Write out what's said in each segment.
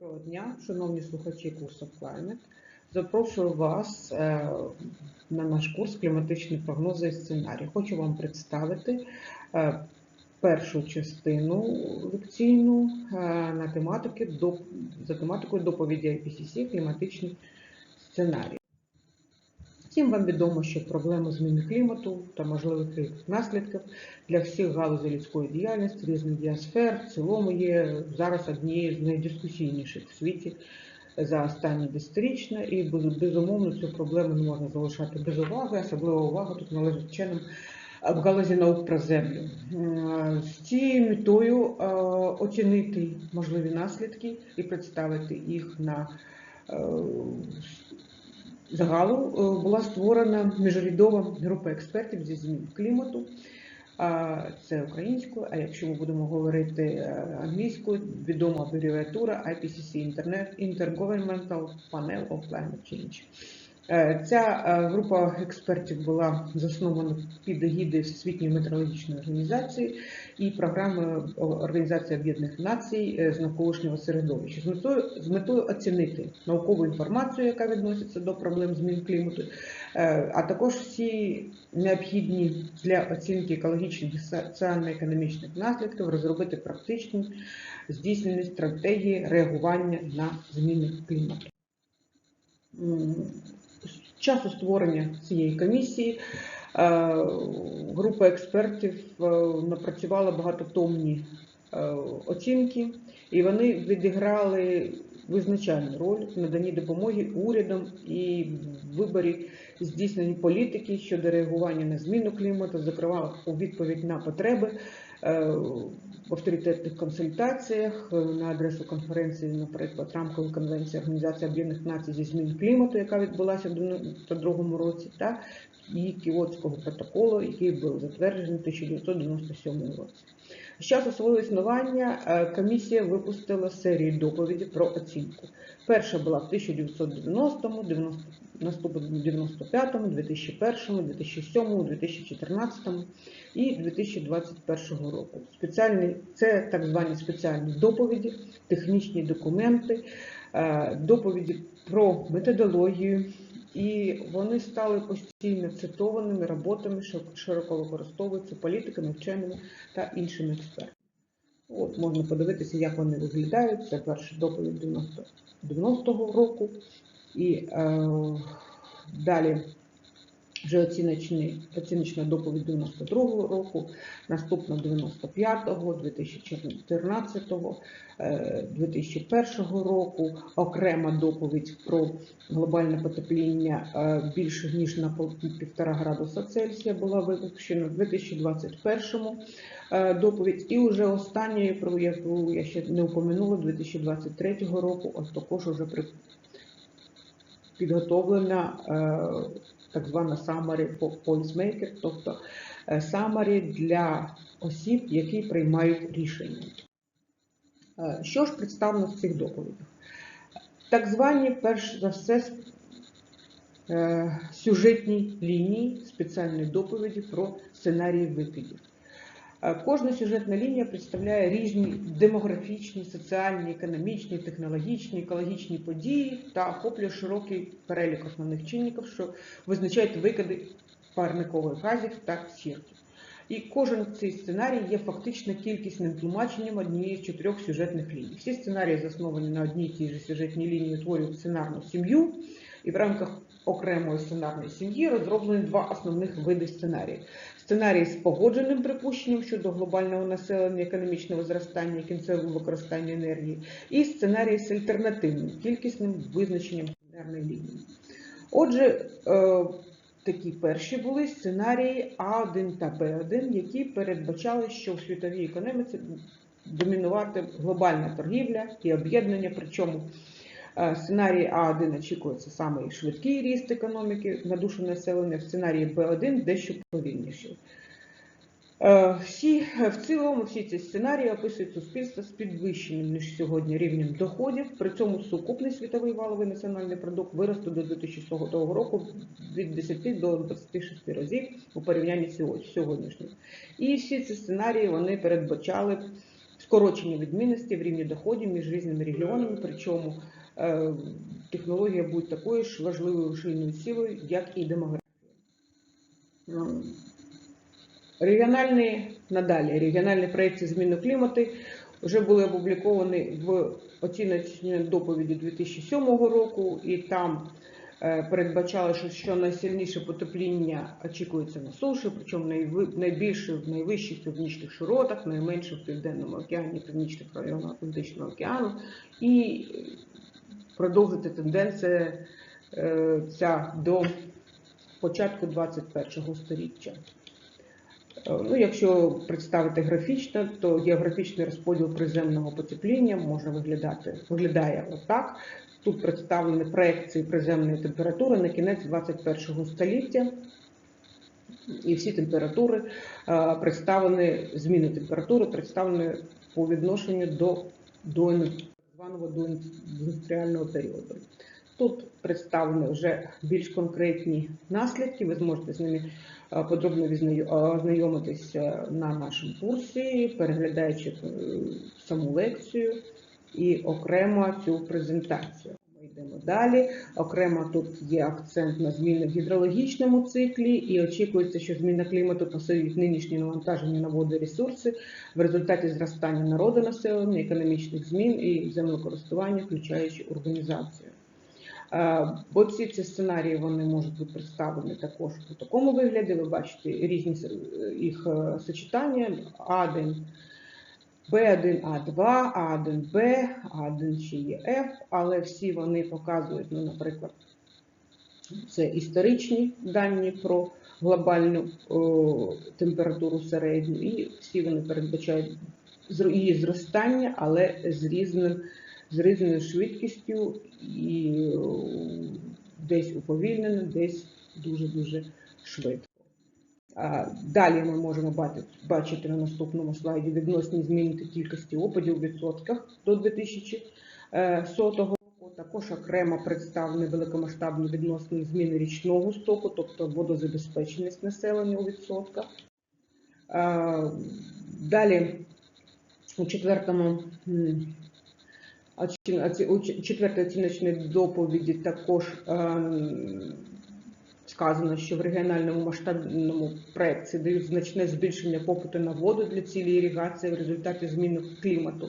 Доброго дня, шановні слухачі курсу Climate. Запрошую вас е, на наш курс кліматичні прогнози і сценарії. Хочу вам представити е, першу частину лекційну е, на тематики за тематикою доповіді IPCC кліматичні сценарії. Всім вам відомо, що проблема зміни клімату та можливих наслідків для всіх галузей людської діяльності, різних діасфер в цілому є зараз однією з найдискусійніших в світі за останні десятирічне, і безумовно цю проблему не можна залишати без уваги. Особлива увага тут належить вченим в галузі наук про землю. Е, З цією метою е, оцінити можливі наслідки і представити їх на е, загалу е, була створена міжурядова група експертів зі змін клімату. Це українською, а якщо ми будемо говорити е, англійською, відома абревіатура IPCC Intergovernmental Panel of Climate Change. Е, Ця е, група експертів була заснована під егідою Всесвітньої метеорологічної організації і програми Організації Об'єднаних Націй е, з навколишнього середовища з метою, з метою оцінити наукову інформацію, яка відноситься до проблем змін клімату, а також всі необхідні для оцінки екологічних і соціально-економічних наслідків розробити практичні здійснені стратегії реагування на зміни клімату. Часу створення цієї комісії е, група експертів е, напрацювала багатотомні е, оцінки, і вони відіграли визначальну роль в наданні допомоги урядам і в виборі здійснення політики щодо реагування на зміну клімату, зокрема у відповідь на потреби в авторитетних консультаціях е, на адресу конференції, наприклад, рамкової конвенції Організації Об'єднаних Націй зі змін клімату, яка відбулася в 92 році, та і Кіотського протоколу, який був затверджений в 1997 році. З часу свого існування е, комісія випустила серію доповідей про оцінку. Перша була в 1990-му, 90 наступна в 95-му, 2001-му, 2007-му, 2014-му і 2021 року. Спеціальні, це так звані спеціальні доповіді, технічні документи, е, доповіді про методологію, і вони стали постійно цитованими роботами, що широко використовуються політиками, вченими та іншими експертами. От можна подивитися, як вони виглядають. Це перша доповідь 90 90-го року, і е, далі вже оціночні, оціночна доповідь 92-го року, наступна 95-го, 2014-го, е, 2001 року, окрема доповідь про глобальне потепління е, більше ніж на пол- півтора градуса Цельсія була випущена в 2021-му е, доповідь, і вже останньою, про яку я ще не упомянула, 2023 року, от також вже при підготовлена е, так звана summary по- тобто е, summary для осіб, які приймають рішення. Е, Що ж представлено в цих доповідях? Так звані, перш за все, е, сюжетні лінії спеціальної доповіді про сценарії викидів. Е, Кожна сюжетна лінія представляє різні демографічні, соціальні, економічні, технологічні, екологічні події та охоплює широкий перелік основних чинників, що визначають викиди парникових газів та сірки. І кожен цей сценарій є фактично кількісним тлумаченням однієї з чотирьох сюжетних ліній. Всі сценарії засновані на одній тій же сюжетній лінії, утворюють сценарну сім'ю, і в рамках окремої сценарної сім'ї розроблені два основних види сценаріїв. Сценарій з погодженим припущенням щодо глобального населення, економічного зростання, кінцевого використання енергії, і сценарій з альтернативним кількісним визначенням сценарної лінії. Отже, е, такі перші були сценарії А1 та Б1, які передбачали, що в світовій економіці домінувати глобальна торгівля і об'єднання, причому Е, Сценарій А1 очікується саме швидкий ріст економіки на душу населення, в сценарії Б1 дещо повільніший. Е, Всі, в цілому всі ці сценарії описують суспільство з підвищеним ніж сьогодні рівнем доходів. При цьому сукупний світовий валовий національний продукт виросте до 2100 року від 10 до 26 разів у порівнянні з сьогоднішнім. І всі ці сценарії вони передбачали скорочення відмінності в рівні доходів між різними регіонами, причому технологія буде такою ж важливою рушійною силою, як і демографія. М. Регіональні надалі, регіональні проєкти зміни клімату вже були опубліковані в оціночній доповіді 2007 року, і там е, передбачали, що, що найсильніше потепління очікується на суші, причому найбільше в найвищих північних широтах, найменше в Південному океані, північних районах Атлантичного океану, і продовжити тенденція е, ця до початку 21 століття. Е, Ну, якщо представити графічно, то географічний розподіл приземного потепління може виглядати виглядає отак. Тут представлені проекції приземної температури на кінець 21 століття. І всі температури е, представлені, зміни температури представлені по відношенню до, званого доіндустріального періоду. Тут представлені вже більш конкретні наслідки. Ви зможете з ними е, подробно ознайомитися е, на нашому курсі, переглядаючи е, саму лекцію і окремо цю презентацію. Йдемо далі. Окремо тут є акцент на зміни в гідрологічному циклі, і очікується, що зміна клімату посилить нинішні навантаження на водоресурси в результаті зростання народу населення, економічних змін і землекористування, включаючи урбанізацію. Е, Бо всі ці сценарії вони можуть бути представлені також у такому вигляді. Ви бачите різні їх е, сочетання А1, Б1, А2, А1Б, А1 ще є F, але всі вони показують, ну, наприклад, це історичні дані про глобальну о, температуру середню, і всі вони передбачають її зростання, але з різним з різною швидкістю і о, десь уповільнено, десь дуже-дуже швидко. Далі ми можемо бачити на наступному слайді відносні зміни кількості опадів у відсотках до 2100 року. Також окремо представлені великомасштабні відносні зміни річного стоку, тобто водозабезпеченість населення у відсотках. Далі у четвертому у четвертій оціночній доповіді також ем, сказано, що в регіональному масштабному проєкті дають значне збільшення попиту на воду для цілі іригації в результаті зміни клімату.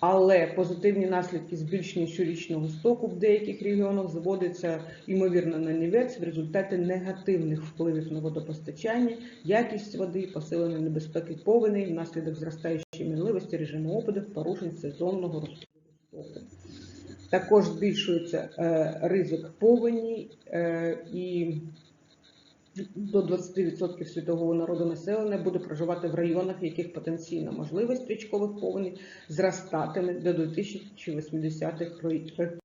Але позитивні наслідки збільшення щорічного стоку в деяких регіонах зводяться ймовірно на нівець в результаті негативних впливів на водопостачання, якість води, посилення небезпеки повеней внаслідок зростаючої мінливості режиму опадів, порушень сезонного розподілу стоку. Також збільшується е, ризик повені е, і до 20% світового народу населення буде проживати в районах, в яких потенційна можливість річкових повеней зростатиме до 2080-х років.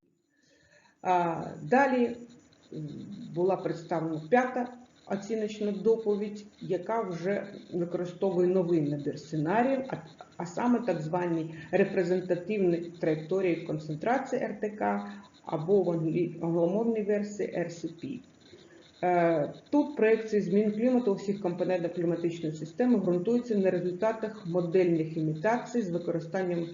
Далі була представлена п'ята оціночна доповідь, яка вже використовує новий набір сценаріїв, а, саме так звані репрезентативні траєкторії концентрації РТК або в англомовній версії RCP. Е, Тут проекції змін клімату у всіх компонентах кліматичної системи ґрунтуються на результатах модельних імітацій з використанням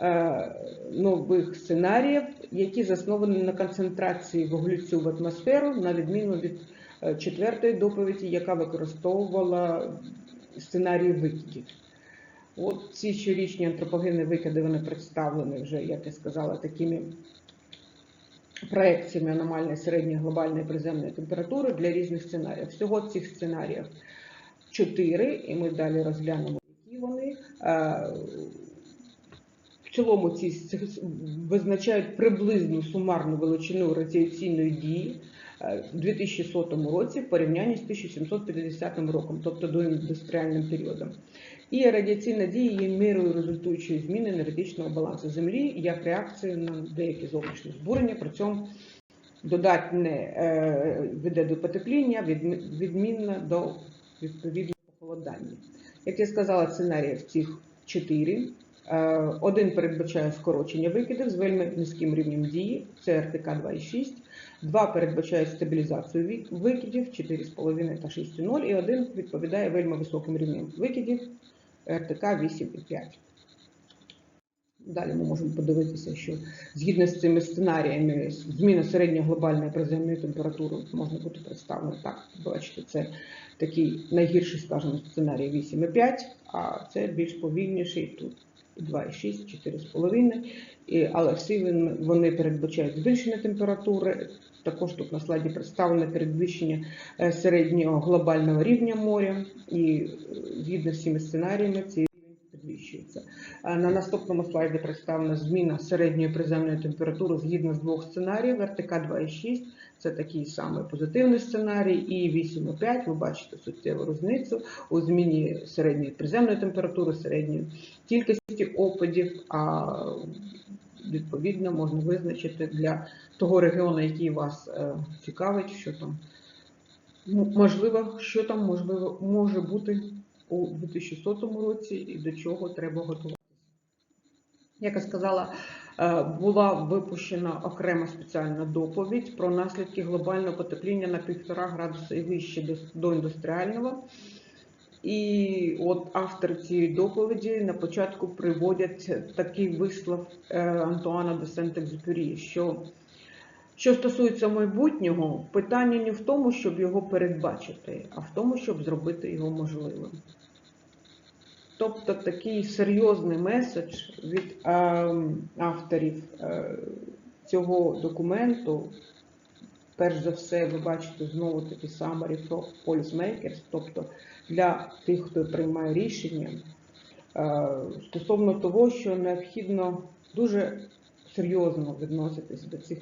е, нових сценаріїв, які засновані на концентрації вуглецю в атмосферу, на відміну від четвертої доповіді, яка використовувала сценарії викидів. От ці щорічні антропогенні викиди вони представлені вже, як я сказала, такими проекціями аномальної середньої глобальної приземної температури для різних сценаріїв. Всього цих сценаріїв чотири, і ми далі розглянемо, які вони. Е, В цілому ці визначають приблизну сумарну величину радіаційної дії е, в 2100 році в порівнянні з 1750 роком, тобто до індустріальним періодом. І радіаційна дія є мірою результуючої зміни енергетичного балансу Землі як реакції на деякі зовнішні збурення. При цьому додатне е, веде до потепління, відмі- відмінно до відповідного похолодання. Як я сказала, сценаріїв цих чотири. Е, Один передбачає скорочення викидів з вельми низьким рівнем дії, це РТК 2,6. Два передбачає стабілізацію викидів 4,5 та 6,0. І один відповідає вельми високим рівнем викидів РТК 8,5. Далі ми можемо подивитися, що згідно з цими сценаріями зміна середньої глобальної приземної температури можна бути представлена так. Бачите, це такий найгірший, скажімо, сценарій 8,5, а це більш повільніший тут 2,6, 4,5. Але всі вони передбачають збільшення температури. Також тут на слайді представлено передвищення е, середнього глобального рівня моря, і е, згідно з цими сценаріями цей рівень підвищується. Е, На наступному слайді представлена зміна середньої приземної температури згідно з двох сценаріїв. РТК 2,6 це такий самий позитивний сценарій, і 8,5 ви бачите суттєву різницю у зміні середньої приземної температури, середньої кількості опадів. А відповідно можна визначити для того регіону, який вас е, цікавить, що там ну, можливо, що там можливо може бути у 2100 році і до чого треба готуватися. Як я сказала, е, була випущена окрема спеціальна доповідь про наслідки глобального потепління на 1,5 градуса і вище до, до індустріального. І от автори цієї доповіді на початку приводять такий вислов е, Антуана де Сент-Екзюпері, що що стосується майбутнього, питання не в тому, щоб його передбачити, а в тому, щоб зробити його можливим. Тобто такий серйозний меседж від е, авторів е, цього документу. Перш за все, ви бачите знову такі summary for policymakers, тобто для тих, хто приймає рішення е, стосовно того, що необхідно дуже серйозно відноситись до цих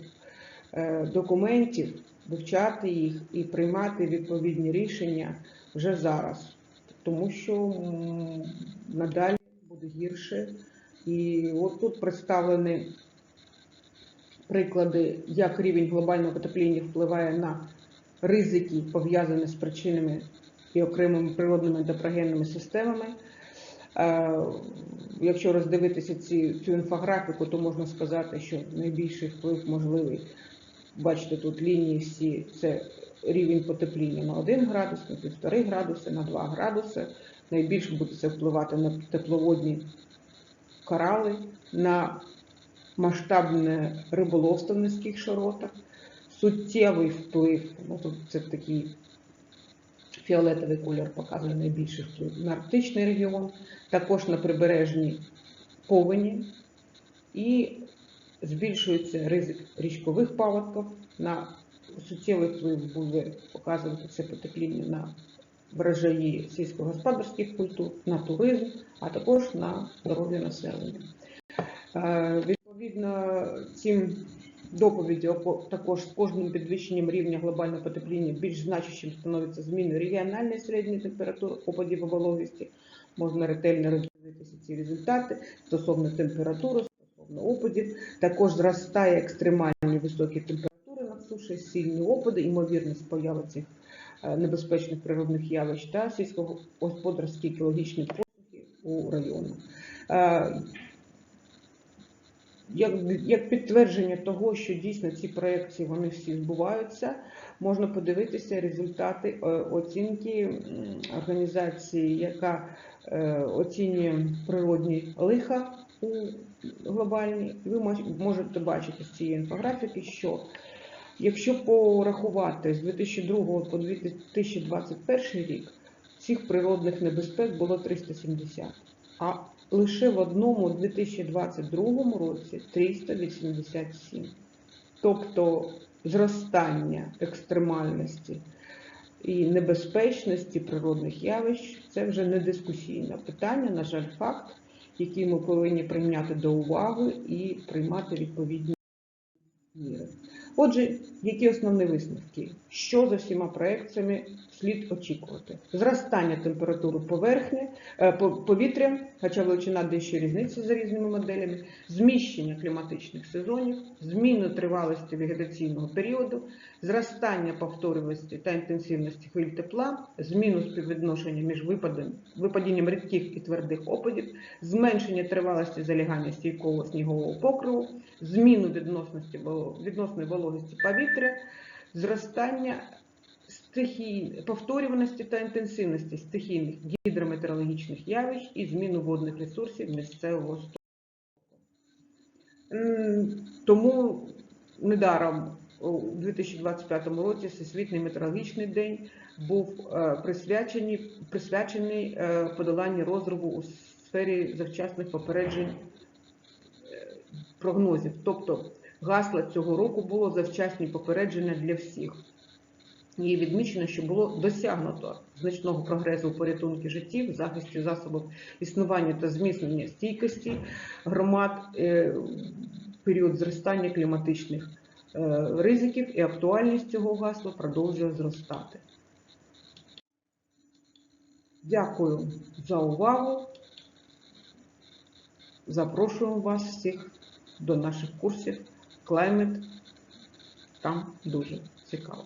е, документів, вивчати їх і приймати відповідні рішення вже зараз, тому що надалі буде гірше. І от тут представлені приклади, як рівень глобального потепління впливає на ризики, пов'язані з причинами і окремими природними та системами. Е, Якщо роздивитися ці, цю інфографіку, то можна сказати, що найбільший вплив можливий. Бачите, тут лінії всі це рівень потепління на 1 градус, на 1,5 градуси, на 2 градуси. Найбільше буде це впливати на тепловодні корали, на масштабне риболовство в низьких широтах, суттєвий вплив, ну тут це такий фіолетовий кольор показує найбільший вплив на арктичний регіон, також на прибережні повені і збільшується ризик річкових паводків, на суттєвий вплив буде показувати це потепління на врожаї сільськогосподарських культур, на туризм, а також на здоров'я населення. Е, Відповідно, цим доповіді також з кожним підвищенням рівня глобального потепління більш значущим становиться зміни регіональної середньої температури опадів і вологості. Можна ретельно роздивитися ці результати стосовно температури, стосовно опадів. Також зростає екстремальні високі температури на суші, сильні опади, ймовірність появи цих е, небезпечних природних явищ та сільськогосподарські екологічні послуги у районах. Як, як підтвердження того, що дійсно ці проекції вони всі збуваються, можна подивитися результати е, оцінки організації, яка е, оцінює природні лиха у глобальній. Ви можете бачити з цієї інфографіки, що якщо порахувати з 2002 по 2021 рік, цих природних небезпек було 370. А лише в одному 2022 році 387. Тобто зростання екстремальності і небезпечності природних явищ це вже не дискусійне питання, на жаль, факт, який ми повинні прийняти до уваги і приймати відповідні міри. Отже, які основні висновки? Що за всіма проекціями слід очікувати? Зростання температури поверхні, е, повітря, хоча величина дещо різниця за різними моделями, зміщення кліматичних сезонів, зміну тривалості вегетаційного періоду, зростання повторюваності та інтенсивності хвиль тепла, зміну співвідношення між випадінням рідких і твердих опадів, зменшення тривалості залягання стійкого снігового покриву, зміну відносності відносної вологості повітря, зростання стихій, повторюваності та інтенсивності стихійних гідрометеорологічних явищ і зміну водних ресурсів місцевого строку. М, Тому недаром у 2025 році Всесвітній метеорологічний день був е, присвячений, присвячений подоланню розриву у сфері завчасних попереджень е, прогнозів. Тобто гасло цього року було завчасні попередження для всіх. І відмічено, що було досягнуто значного прогресу у порятунку життів, захисті засобів існування та зміцнення стійкості громад, е, період зростання кліматичних ризиків і актуальність цього гасла продовжує зростати. Дякую за увагу. Запрошуємо вас всіх до наших курсів Climate. Там дуже цікаво.